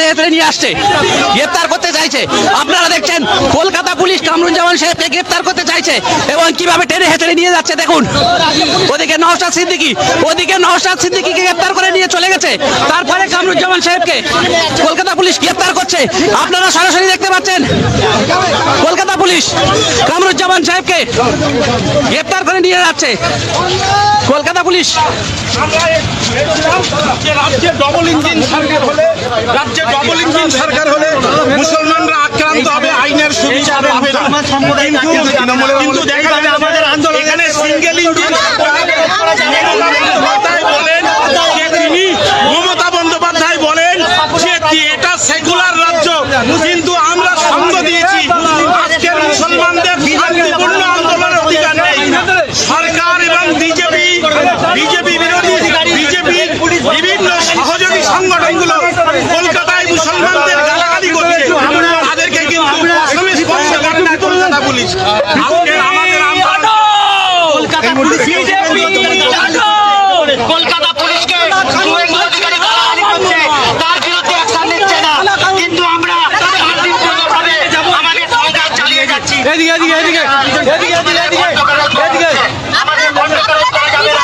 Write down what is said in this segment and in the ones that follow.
টেনে হেঁচড়ে নিয়ে আসছে। গ্রেপ্তার করতে চাইছে। আপনারা দেখছেন, কলকাতা পুলিশ কামরুজ্জামান সাহেবকে গ্রেপ্তার করতে চাইছে এবং কীভাবে টেনে হেঁচড়ে নিয়ে যাচ্ছে দেখুন। ওদিকে নওশাদ সিদ্দিকি, ওদিকে নওশাদ সিদ্দিকিকে গ্রেপ্তার করে নিয়ে চলে গেছে। তারপরে কামরুজ্জামান সাহেবকে কলকাতা পুলিশ গ্রেপ্তার করছে। আপনারা সরাসরি দেখতে পাচ্ছেন, কলকাতা পুলিশ কামরুজ্জামান সাহেবকে গ্রেপ্তার করে নিয়ে যাচ্ছে। কলকাতা পুলিশ ডবল ইঞ্জিন সরকার হলে রাজ্যে ডবল ইঞ্জিন সরকার হলে মুসলমানরা আক্রান্ত হবে আইনের সুবিধা পাবে না। কিন্তু কিন্তু দেখা যাবে আমাদের আন্দোলন এখানে সিঙ্গেল ইঞ্জিন বন্দ্যোপাধ্যায় বলেন যে তিনি মমতা বন্দ্যোপাধ্যায় বলেন যে এটা সেকুলার রাজ্য কিন্তু আমরা সঙ্গ দিয়েছি আজকের মুসলমানদের শান্তিপূর্ণ আন্দোলনের অধিকার নেই সরকার এবং বিজেপি বিজেপি বিরোধী বিজেপি বিভিন্ন সহযোগী সংগঠনগুলো কলকাতায় মুসলমানদের গালাগালি করছে তাদেরকে কিন্তু প্রথমে স্পর্শ করে না কলকাতা পুলিশ আজকে আমাদের আন্দোলন কলকাতা পুলিশ বিজেপি কলকাতা পুলিশকে শুভেন্দু অধিকারী গালাগালি করছে তার বিরুদ্ধে অ্যাকশন নিচ্ছে না কিন্তু আমরা শান্তিপূর্ণভাবে আমাদের সংগ্রাম চালিয়ে যাচ্ছি এদিকে এদিকে এদিকে এদিকে এদিকে এদিকে আমাদের বন্ধ করে দেওয়া যাবে না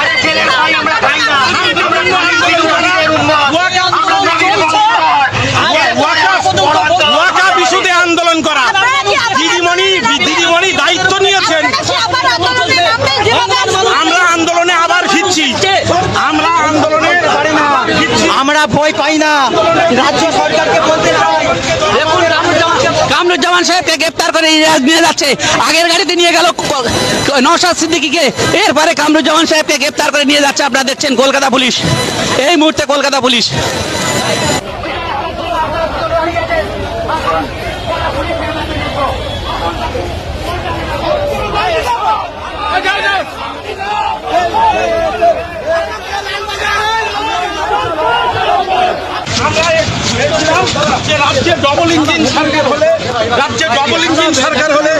আরে ছেলের ভাই আমরা খাই না আমরা নবীন নবীনের উম্মত। আমরা নবীন বংশধর। ওয়াকা ইস্যুতে আন্দোলন করা দিদিমণি দিদিমণি দায়িত্ব নিয়েছেন আমরা আন্দোলনে আবার ফিরছি আমরা আন্দোলনে ফিরছি আমরা ভয় পাই না রাজ্য সরকারকে বলতে কামরুজ্জামান- সাহেবকে গ্রেপ্তার করে নিয়ে নিয়ে যাচ্ছে। আগের গাড়িতে নিয়ে গেল নওশাদ সিদ্দিকিকে। এরপরে কামরুজ্জামান সাহেবকে গ্রেপ্তার করে নিয়ে যাচ্ছে। আপনারা দেখছেন কলকাতা পুলিশ। এই মুহূর্তে কলকাতা পুলিশ আমরা বলেছিলাম যে রাজ্যে ডবল ইঞ্জিন সরকার হলে রাজ্যে ডবল ইঞ্জিন সরকার হলে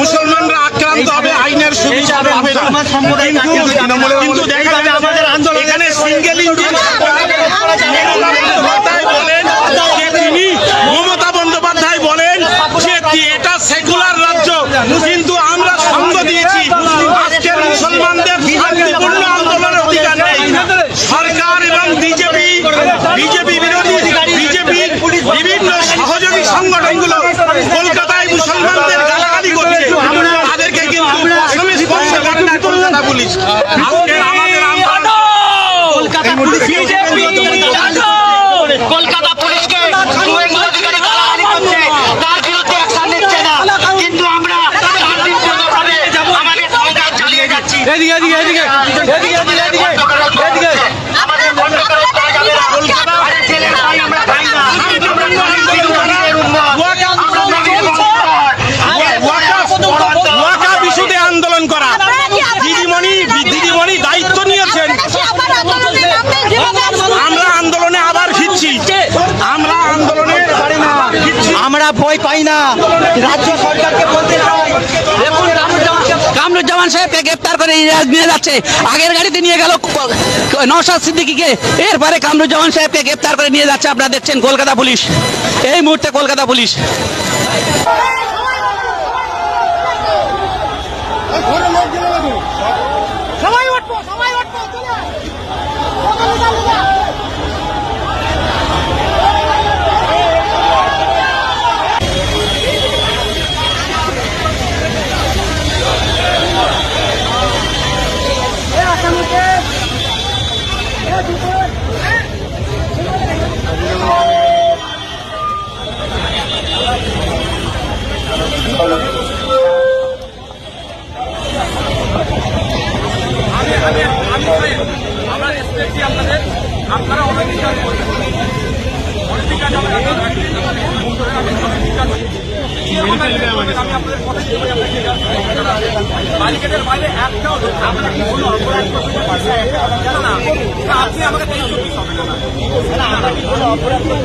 মুসলমানরা আক্রান্ত হবে আইনের সুবিধা পাবে না কিন্তু কিন্তু দেখা যাবে আমাদের আন্দোলন এখানে সিঙ্গেল ইঞ্জিন বন্দ্যোপাধ্যায় বলেন যে তিনি মমতা বন্দ্যোপাধ্যায় বলেন যে এটা সেকুলার রাজ্য কিন্তু আমরা সঙ্গ দিয়েছি আজকের মুসলমানদের শান্তিপূর্ণ আন্দোলনের অধিকার নেই সরকার এবং বিজেপি বিজেপি বিরোধী বিজেপি বিভিন্ন সহযোগী সংগঠনগুলো কলকাতায় মুসলমানদের গালাগালি করছে। তাদেরকে কিন্তু পুলিশ আজকে আমাদের আন্দোলন কলকাতা পুলিশ বিজেপি কলকাতা পুলিশকে শুভেন্দু অধিকারী গালাগালি করছে তার বিরুদ্ধে অ্যাকশন নিচ্ছে না কিন্তু আমরা শান্তিপূর্ণভাবে আমাদের সংগ্রাম চালিয়ে যাচ্ছি এদিকে এদিকে এদিকে এদিকে এদিকে এদিকে এদিকে আমাদের বন্ধ করে দেওয়া যাবে না আরে ছেলের ভাই আমরা খাই না আমরা নবীন নবীনের উম্মত। আমরা নবীন বংশধর। ওয়াকা ইস্যুতে আন্দোলন করা দিদিমণি দিদিমণি দায়িত্ব নিয়েছেন আমরা আন্দোলনে আবার ফিরছি আমরা আন্দোলনে ফিরছি আমরা ভয় পাই না। রাজ্য সরকারকে বলতে চাই, দেখুন কামরুজ্জামান- সাহেবকে গ্রেপ্তার করে নিয়ে যাচ্ছে। আগের গাড়িতে নিয়ে গেল নওশাদ সিদ্দিকিকে। এরপরে কামরুজ্জামান সাহেবকে গ্রেপ্তার করে নিয়ে যাচ্ছে। আপনারা দেখছেন কলকাতা পুলিশ। এই মুহূর্তে কলকাতা পুলিশ সবাই উঠবো সবাই উঠবো চলে আয়। সকালে চালু যা। আমরা এসেছি আপনাদের আপনারা অনধিকার করবেন অনধিকার যাবে না আমি আপনাদের কথা বলে আপনাকে বালিকেটের বাইরে একটাও লোক আমরা কি কোনো অপরাধ করতে পারছি কেন না তা আপনি আমাকে তেইশ চব্বিশ হবে না আমরা কি কোনো অপরাধ করতে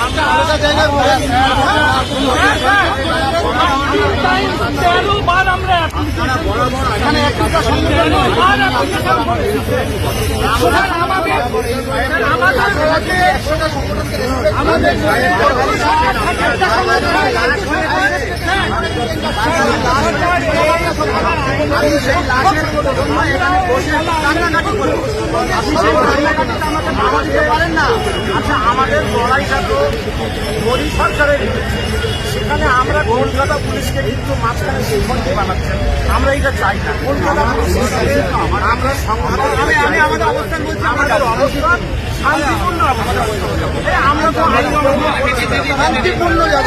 আছে আমার কান্না করে তেরো বার আমরা এখানে একটা তেরো বার application করেছি। স্যার, আমাদের আমাদের আমাদের আচ্ছা আমাদের লড়াইটা তো মোদী সরকারের সেখানে আমরা কলকাতা পুলিশকে কিন্তু মাঝখানে সিম্বন্দি বানাচ্ছেন। আমরা এটা চাই না। কলকাতা পুলিশ আমরা আমি আমি আমাদের অবস্থান বলছি আমাদের অবস্থান শান্তিপূর্ণ অবস্থান। আমরা তো শান্তিপূর্ণ যাব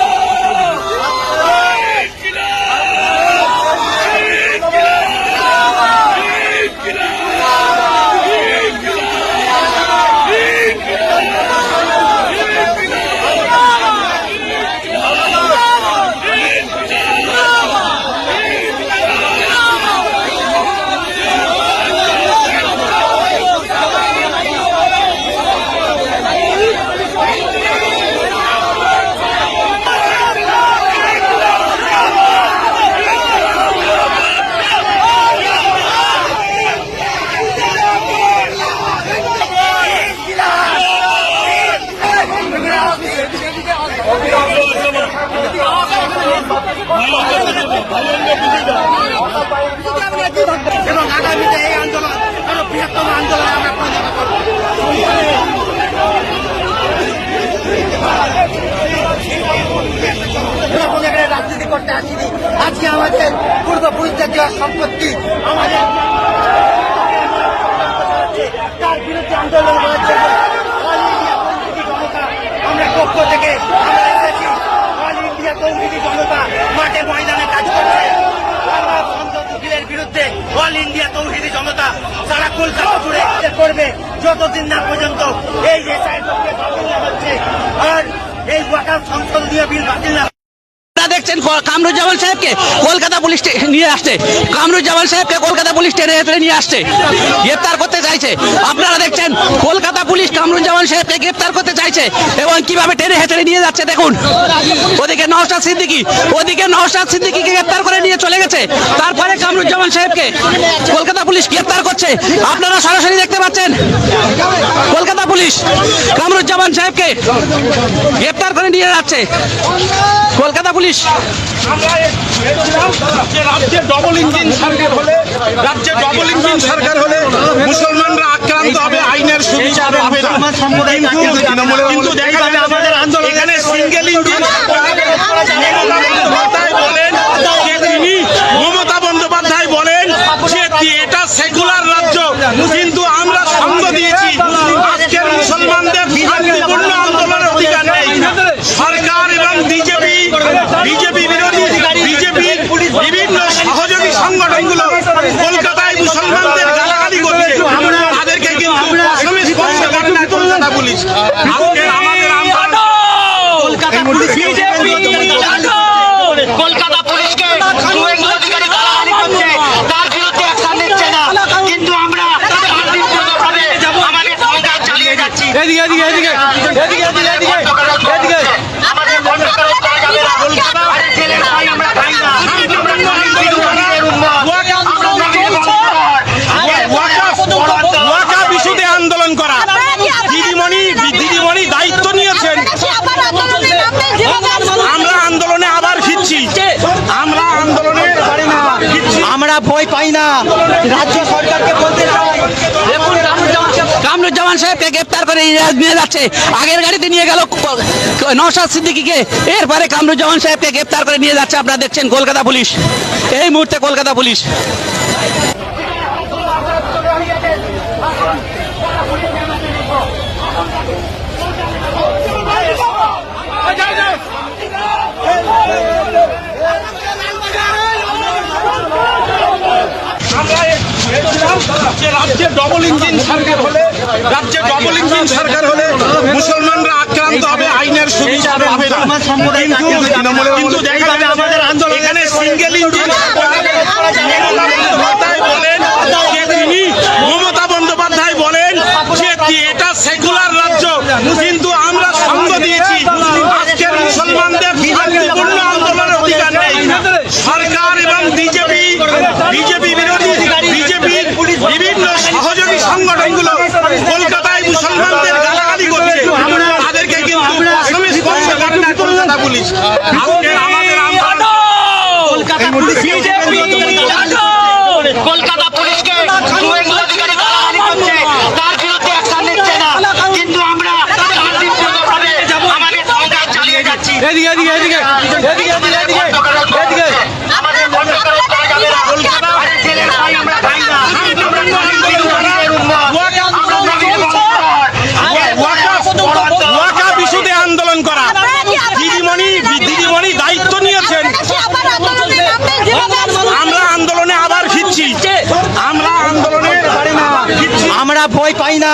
এবং আগামীতে এই আন্দোলন আরও বৃহত্তম আন্দোলন আমরা পরিণত করব আমরা কোনো জায়গায় রাজনীতি করতে আসিনি আজকে আমাদের দেওয়া সম্পত্তি আমাদের তার বিরুদ্ধে আন্দোলন আমরা পক্ষ থেকে ময়দানে কাজ বিরুদ্ধে অল ইন্ডিয়া জনতা সারা করবে। যতদিন না পর্যন্ত এই যে সাইডকে হচ্ছে, আর এই ওয়াকার সংসদীয় বিল বাতিল না ক- কামরুজ্জামান সাহেবকে কলকাতা পুলিশ নিয়ে আসছে। কামরুজ্জামান সাহেবকে কলকাতা পুলিশ টেনে হেঁচড়ে নিয়ে আসছে। গ্রেপ্তার করতে চাইছে। আপনারা দেখছেন, কলকাতা পুলিশ কামরুজ্জামান সাহেবকে গ্রেপ্তার করতে চাইছে এবং কীভাবে টেনে হেঁচড়ে নিয়ে যাচ্ছে দেখুন। ওদিকে নওশাদ সিদ্দিকি, ওদিকে নওশাদ সিদ্দিকিকে গ্রেপ্তার করে নিয়ে চলে গেছে। তারপরে কামরুজ্জামান সাহেবকে কলকাতা পুলিশ গ্রেপ্তার করছে। আপনারা সরাসরি দেখতে পাচ্ছেন কলকাতা পুলিশ কামরুজ্জামান সাহেবকে গ্রেপ্তার করে নিয়ে যাচ্ছে। কলকাতা পুলিশ। রাজ্যে ডবল ইঞ্জিন সরকার হলে রাজ্যে ডবল ইঞ্জিন সরকার হলে মুসলমানরা আক্রান্ত হবে আইনের সুবিধা হবে। না কিন্তু কিন্তু দেখা যাবে আমাদের আন্দোলন এখানে single engine Finge a vida! রাজ্য সরকারকে বলতে কামরুজ্জামান সাহেবকে গ্রেপ্তার করে নিয়ে যাচ্ছে আগের গাড়িতে নিয়ে গেল নওশাদ সিদ্দিকিকে। এরপরে কামরুজ্জামান সাহেবকে গ্রেপ্তার করে নিয়ে যাচ্ছে, আপনারা দেখছেন কলকাতা পুলিশ। এই মুহূর্তে কলকাতা পুলিশ আমরা বলেছিলাম যে রাজ্যে ডবল ইঞ্জিন সরকার হলে রাজ্যে ইঞ্জিন সরকার হলে মুসলমানরা আক্রান্ত হবে আইনের সুবিধা পাবে না। কিন্তু কিন্তু দেখা যাবে আমাদের আন্দোলন এখানে সিঙ্গেল ইঞ্জিন বলেন যে তিনি মমতা বন্দ্যোপাধ্যায় বলেন যে এটা সেকুলার রাজ্য কিন্তু আমরা সঙ্গ দিয়েছি আজকের মুসলমানদের শান্তিপূর্ণ আন্দোলনের অধিকার নেই সরকার এবং বিজেপি বিজেপি বিরোধী বিজেপির বিভিন্ন সহযোগী সংগঠনগুলো কলকাতায় মুসলমানদের গালাগালি করছে তাদেরকে কিন্তু অসমে স্পর্শ করে না কলকাতা পুলিশ আজকের আমাদের আন্দোলন কলকাতা পুলিশকে শুভেন্দু অধিকারী গালাগালি করছে তার বিরুদ্ধে অ্যাকশন নিচ্ছে না কিন্তু আমরা শান্তিপূর্ণভাবে আমাদের সংগ্রাম চালিয়ে যাচ্ছি এদিকে এদিকে এদিকে এদিকে এদিকে এদিকে এদিকে আমাদের বন্ধ করা যাবে না আরে জেলের ভাই আমরা খাই না আমরা নবীর নবীর উম্মত আমরা নবীর বংশধর ওয়াকাফ ওয়াকাফ ইস্যুতে আন্দোলন করা দিদিমণি দিদিমণি দায়িত্ব নিয়েছেন আমরা আন্দোলনে আবার ফিরছি আমরা আন্দোলনে ফিরছি আমরা ভয় পাই না।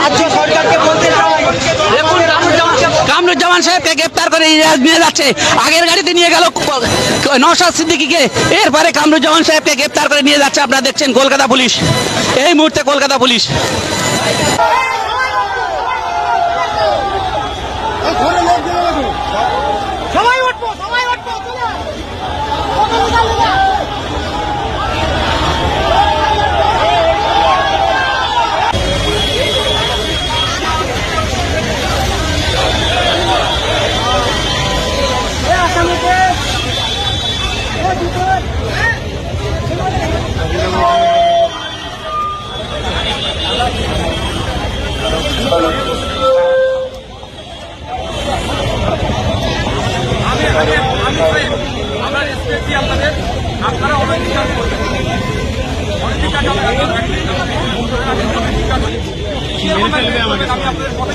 রাজ্য সরকারকে বলতে দেখুন কামরুজ্জামান সাহেবকে গ্রেপ্তার করে নিয়ে যাচ্ছে। আগের গাড়িতে নিয়ে গেল নওশাদ সিদ্দিকিকে। এরপরে কামরুজ্জামান সাহেবকে গ্রেপ্তার করে নিয়ে যাচ্ছে। আপনারা দেখছেন কলকাতা পুলিশ। এই মুহূর্তে কলকাতা পুলিশ। আমরা রেসপেক্ট দিই আপনাদের আপনারা করবেন আমি আপনাদের পথে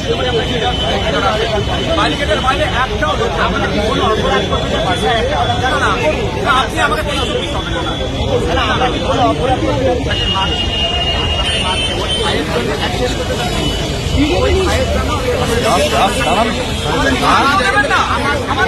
বাইরে একটাও লোক আমাকে কোনো অপরাধ করতে পারছে কেন না। আপনি আমাকে তেইশ চব্বিশ হবেন না। না, আমি কোনো অপরাধ করতে না আমার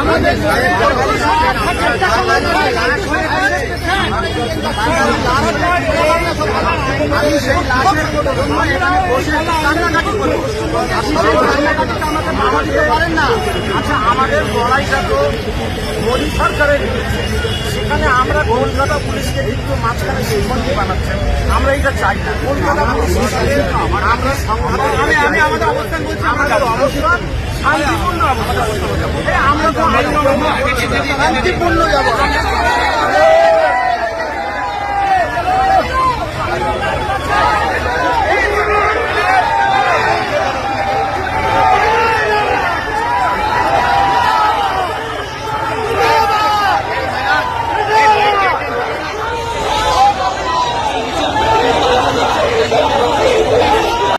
আমাদের একটা আচ্ছা আমাদের লড়াইটা তো মোদী সরকারের। সেখানে আমরা কলকাতা পুলিশকে কিন্তু মাঝখানে সিম্বন্দি বানাচ্ছেন আমরা এটা চাই না কলকাতা পুলিশ আমরা আমি আমাদের অবস্থান শান্তিপূর্ণ অবস্থান আমরা শান্তিপূর্ণ যাব